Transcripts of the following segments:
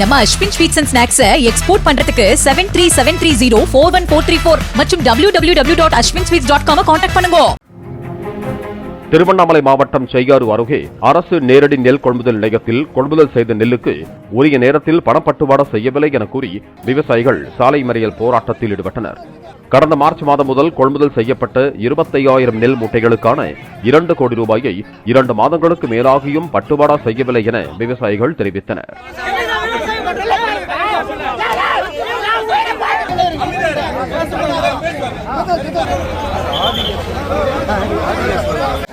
நம்ம Ashwin sweets and ஸ்நாக்ஸை export பண்றதுக்கு seven three seven three zero four one four three four மற்றும் W W W dot Ashwin sweets dot com contact பண்ணுங்க. திருவண்ணாமலை மாவட்டம் செய்யாறு அருகே அரசு நேரடி நெல் கொள்முதல் நிலையத்தில் கொள்முதல் செய்த நெல்லுக்கு உரிய நேரத்தில் பணப்பட்டுவாடா செய்யவில்லை என கூறி விவசாயிகள் சாலை மறியல் போராட்டத்தில் ஈடுபட்டனர். கடந்த மார்ச் மாதம் முதல் கொள்முதல் செய்யப்பட்ட இருபத்தையாயிரம் நெல் மூட்டைகளுக்கான இரண்டு கோடி ரூபாயை இரண்டு மாதங்களுக்கு மேலாகியும் பட்டுவாடா செய்யவில்லை என விவசாயிகள் தெரிவித்தனர்.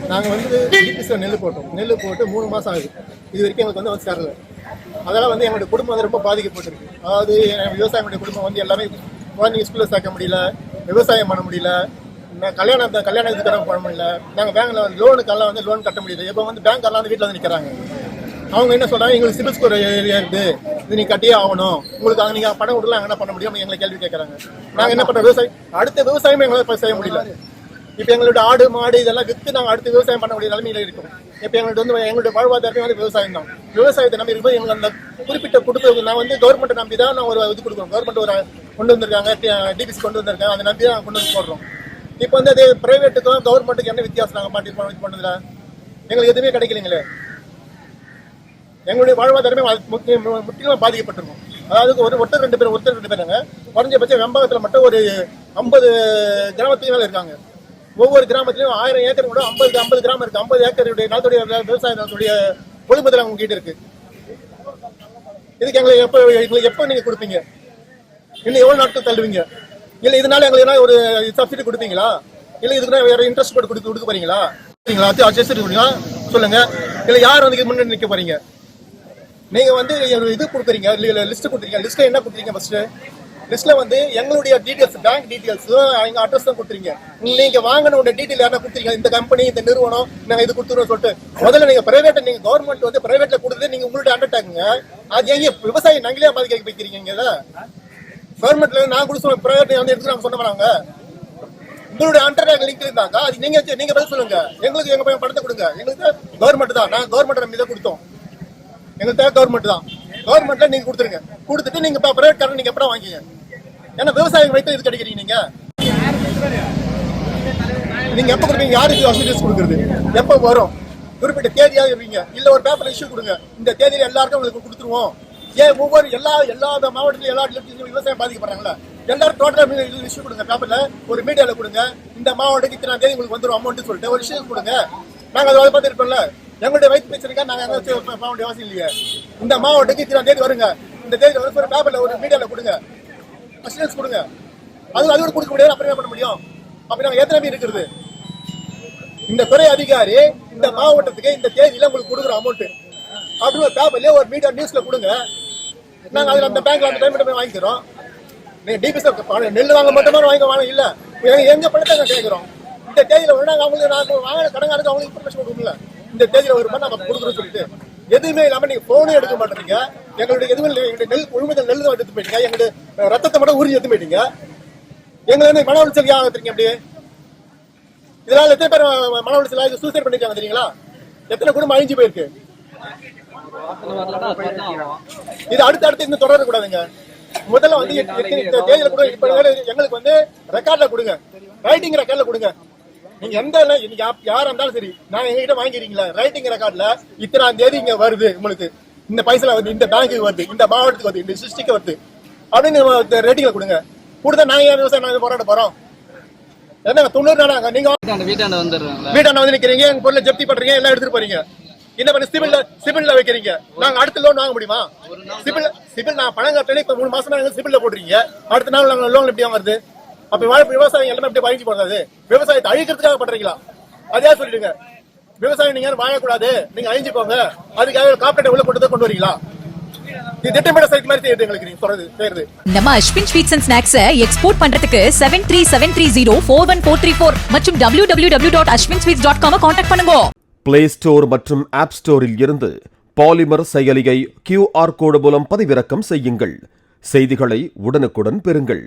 நாங்கள் வந்து டிபிசியில் நெல் போட்டோம் நெல் போட்டு மூணு மாதம் ஆகுது இது வரைக்கும் எங்களுக்கு வந்து வந்து சேரல அதெல்லாம் வந்து எங்களுடைய குடும்பம் வந்து ரொம்ப பாதிக்கப்பட்டிருக்கு அதாவது எங்க விவசாயிகளுடைய குடும்பம் வந்து எல்லாமே குழந்தைங்க ஸ்கூலில் சேர்க்க முடியல விவசாயம் பண்ண முடியல நான் கல்யாணம் கல்யாணம் பண்ண முடியல நாங்கள் பேங்கில் வந்து லோனுக்கெல்லாம் வந்து லோன் கட்ட முடியுது இப்போ வந்து பேங்க்கெல்லாம் வந்து வீட்டில் வந்து நிற்கிறாங்க அவங்க என்ன சொல்கிறாங்க எங்களுக்கு சிபில் ஸ்கோர் ஏரியா இருக்குது இது நீங்கள் கட்டியே ஆகணும். உங்களுக்கு அங்க நீங்க பணம் கொடுக்கலாம் என்ன பண்ண முடியும்? எங்களை கேள்வி கேட்கறாங்க. நாங்க என்ன பண்ணுறோம் விவசாயம் அடுத்த விவசாயமே எங்களால் இப்போ செய்ய முடியல. இப்ப எங்களோட ஆடு மாடு இதெல்லாம் வித்து நாங்க அடுத்து விவசாயம் பண்ண முடிய நிலைமையில இருக்கும். இப்ப எங்கள்ட்ட வந்து எங்களுடைய வாழ்வாதாரமே வந்து விவசாயம் தான். விவசாயத்தை நம்பி இருக்கும்போது எங்களுக்கு அந்த குறிப்பிட்ட குடும்ப நான் வந்து கவர்மெண்ட் நம்பி தான் நான் ஒரு இது கொடுக்குறோம். கவர்மெண்ட் ஒரு கொண்டு வந்திருக்காங்க டிபிசி கொண்டு வந்திருக்காங்க. அதை நம்பி தான் கொண்டு வந்து போடுறோம். இப்போ வந்து அது பிரைவேட்டுக்கும் கவர்மெண்ட்டுக்கு என்ன வித்தியாசம் நாங்கள் மாட்டி இது பண்ணதுல? எங்களுக்கு எதுவுமே கிடைக்கலைங்களே. எங்களுடைய வாழ்வாதாரமே முற்றிலும் பாதிக்கப்பட்டிருக்கும். அதாவது ஒரு ஒருத்தர் ரெண்டு பேர் ஒருத்தர் ரெண்டு பேருங்க. குறைஞ்சபட்சம் வெம்பகத்தில் மட்டும் ஒரு ஐம்பது கிராமத்துக்கு மேலே இருக்காங்க. ஒவ்வொரு கிராமத்திலையும் ஆயிரம் ஏக்கர் கூட ஐம்பது ஐம்பது கிராமம் இருக்குது ஐம்பது ஏக்கருடைய நிலத்துடைய விவசாய நிலத்துடைய கொள்முதல் அவங்க கிட்ட இருக்கு. இதுக்கு எங்களை எப்போ எங்களுக்கு எப்போ நீங்கள் கொடுப்பீங்க? இன்னும் எவ்வளோ நாட்கள் தள்ளுவீங்க? இல்லை இதனால எங்களுக்கு என்ன ஒரு சப்சிடி கொடுப்பீங்களா? இல்லை இதுக்கு வேற இன்ட்ரெஸ்ட் போட்டு கொடுக்க கொடுக்க போறீங்களா? சரிங்களா அது adjust சொல்லுங்க இல்லை யார் வந்து முன்னாடி நிற்க போறீங்க? நீங்க வந்து ஒரு இது கொடுக்குறீங்க லிஸ்ட் கொடுக்குறீங்க லிஸ்ட்ல என்ன கொடுக்குறீங்க ஃபர்ஸ்ட் லிஸ்ட்ல வந்து எங்களுடைய டீடைல்ஸ் பேங்க் டீடைல்ஸ் எங்க அட்ரஸ் தான் கொடுத்துறீங்க நீங்க வாங்கின உடைய டீடைல் யாரா கொடுத்துறீங்க இந்த கம்பெனி இந்த நிறுவனம் நாங்க இது கொடுத்துருவோம் சொல்லிட்டு. முதல்ல நீங்க பிரைவேட் நீங்க கவர்மெண்ட் வந்து பிரைவேட்ல கொடுத்து நீங்க உங்களுடைய அண்டர்டாக்குங்க அது எங்க விவசாயி நாங்களே பாதிக்க வைக்கிறீங்க இதை? கவர்மெண்ட்ல நான் கூட சொல்ல பிரைவேட் வந்து எடுத்து சொன்ன வராங்க. உங்களுடைய அண்டர் லிங்க் இருந்தாங்க அது நீங்க நீங்க பதில் சொல்லுங்க. எங்களுக்கு எங்க பையன் பணத்தை கொடுங்க. எங்களுக்கு கவர்மெண்ட் தான். நான் கவர்மெண்ட் நம்பி தான் கொடுத்தோம். எங்களுக்கு தேவை கவர்மெண்ட் தான். கவர்மெண்ட்ல நீங்க கொடுத்துருங்க. கொடுத்துட்டு நீங்க பிரைவேட் காரன் நீங்க எப்படி வாங்கிங்க ஏன்னா விவசாயம் வைத்து இது கிடைக்கிறீங்க நீங்க? நீங்க எப்ப கொடுப்பீங்க? யாருக்கு வசதிஸ் கொடுக்குறது? எப்ப வரும்? குறிப்பிட்ட தேதியாக இருப்பீங்க. இல்ல ஒரு பேப்பர் இஷ்யூ கொடுங்க. இந்த தேதியில எல்லாருக்கும் உங்களுக்கு கொடுத்துருவோம். ஏன் ஒவ்வொரு எல்லா எல்லா மாவட்டத்திலும் எல்லா டிஸ்ட்ரிக்ட்லையும் விவசாயம் பாதிக்கப்படுறாங்களா எல்லாரும் டோட்டலா இஷ்யூ கொடுங்க. பேப்பர்ல ஒரு மீடியாவில் கொடுங்க. இந்த மாவட்டத்துக்கு இத்தனை தேதி உங்களுக்கு வந்துடும் அமௌண்ட் சொல்லிட்டு ஒரு இஷ்யூ கொடுங்க. நாங்கள் அதை பார்த்து இருப்போம்ல எங்களுடைய வைத்து பேச்சிருக்கா நாங்க போக வேண்டிய அவசியம் இல்லையா. இந்த மாவட்டத்துக்கு இத்தனை தேதி வருங்க. இந்த தேதி வந்து ஒரு பேப்பர்ல ஒரு மீடியால கொடுங்க. அசிடன்ஸ் கொடுங்க. அது அது கொடுக்க முடியாது அப்புறம் என்ன பண்ண முடியும்? அப்படி நாங்க ஏற்கனவே இருக்கிறது? இந்த துறை அதிகாரி இந்த மாவட்டத்துக்கு இந்த தேதியில உங்களுக்கு கொடுக்குற அமௌண்ட் அப்படின்னு ஒரு பேப்பர்லயே ஒரு மீடியா நியூஸ்ல கொடுங்க. நாங்க அதுல அந்த பேங்க்ல அந்த பேமெண்ட் போய் வாங்கிக்கிறோம். நீங்க டிபிஎஸ் நெல் வாங்க மட்டுமா வாங்க வாங்க இல்ல. எங்க பணத்தை கேட்கிறோம் இந்த தேதியில ஒரு நாங்க அவங்களுக்கு நாங்க வாங்கின கடங்காருக்கு அவங்களுக்கு இன்ஃபர்மேஷன் கொடுக்கல இந்த தேதியில ஒரு மணி நம்ம கொடுக்குறோம் சொல்லிட்டு எதுவுமே இல்லாம நீங்க போனே எடுக்க மாட்டீங்க எங்களுடைய எதுவுமே இல்லை. எங்களுடைய நெல் கொள்முதல் நெல் தான் எடுத்து போயிட்டீங்க. எங்களுடைய ரத்தத்தை மட்டும் உறுதி எடுத்து போயிட்டீங்க. எங்களை வந்து மன உளைச்சல் ஏன் ஆகுறீங்க அப்படியே? இதனால எத்தனை பேர் மன உளைச்சல் ஆகி சூசைட் பண்ணிருக்காங்க தெரியுங்களா? எத்தனை குடும்பம் அழிஞ்சு போயிருக்கு? இது அடுத்து அடுத்து இன்னும் தொடர கூடாதுங்க. முதல்ல வந்து எட்டு- இந்த தேதியில கூட எங்களுக்கு வந்து ரெக்கார்ட்ல கொடுங்க. ரைட்டிங் ரெக்கார்ட்ல கொடுங்க. நீங்க எந்த யாரா இருந்தாலும் சரி நான் எங்ககிட்ட வாங்கிக்கிறீங்களா? ரைட்டிங் ரெக்கார்ட்ல இத்தனாம் தேதி இங்க வருது உங்களுக்கு. இந்த பைசா வருது இந்த பேங்க்குக்கு வருது இந்த மாவட்டத்துக்கு வருது இந்த டிஸ்ட்ரிக்ட் வருது. அப்படின்னு ரேட்டிங்ல கொடுங்க. கொடுத்தா நாங்க ஏன் விவசாயம் நாங்க போராட போறோம்? என்னங்க தொண்ணூறு நாளாங்க நீங்க வீட்டாண்ட வந்துடுறாங்களா? வீட்டாண்ட வந்து நிக்கிறீங்க எங்க பொருளை ஜப்தி பண்றீங்க எல்லாம் எடுத்துட்டு போறீங்க. என்ன பண்ணி சிபில்ல சிபில்ல வைக்கிறீங்க. நாங்க அடுத்த லோன் வாங்க முடியுமா? சிபில் சிபில் நான் பணம் கட்டல இப்ப மூணு மாசம் நாங்க சிபில்ல போடுறீங்க அடுத்த நாள் நாங்க லோன் எப்படி வாங்குறது? அப்ப வாழ விவசாயம் எல்லாமே எப்படி பறிஞ்சு போடுறது விவசாயத்தை அழிக்கிறதுக்காக பண்றீங்களா? அதையா சொல்லிடுங்க. விவசாயம் நீங்க வாழக்கூடாது நீங்க அழிஞ்சு போங்க அதுக்காக காப்பீட்டை உள்ள கொண்டு கொண்டு வரீங்களா? நம்ம அஸ்வின் ஸ்வீட்ஸ் அண்ட் ஸ்நாக்ஸை எக்ஸ்போர்ட் பண்றதுக்கு seven three seven three zero four one four three four மற்றும் W W W dot Ashwin sweets dot com contact பண்ணுங்க. பிளே ஸ்டோர் மற்றும் ஆப் ஸ்டோரில் இருந்து பாலிமர் செயலியை கியூஆர் கோடு மூலம் பதிவிறக்கம் செய்யுங்கள். செய்திகளை உடனுக்குடன் பெறுங்கள்.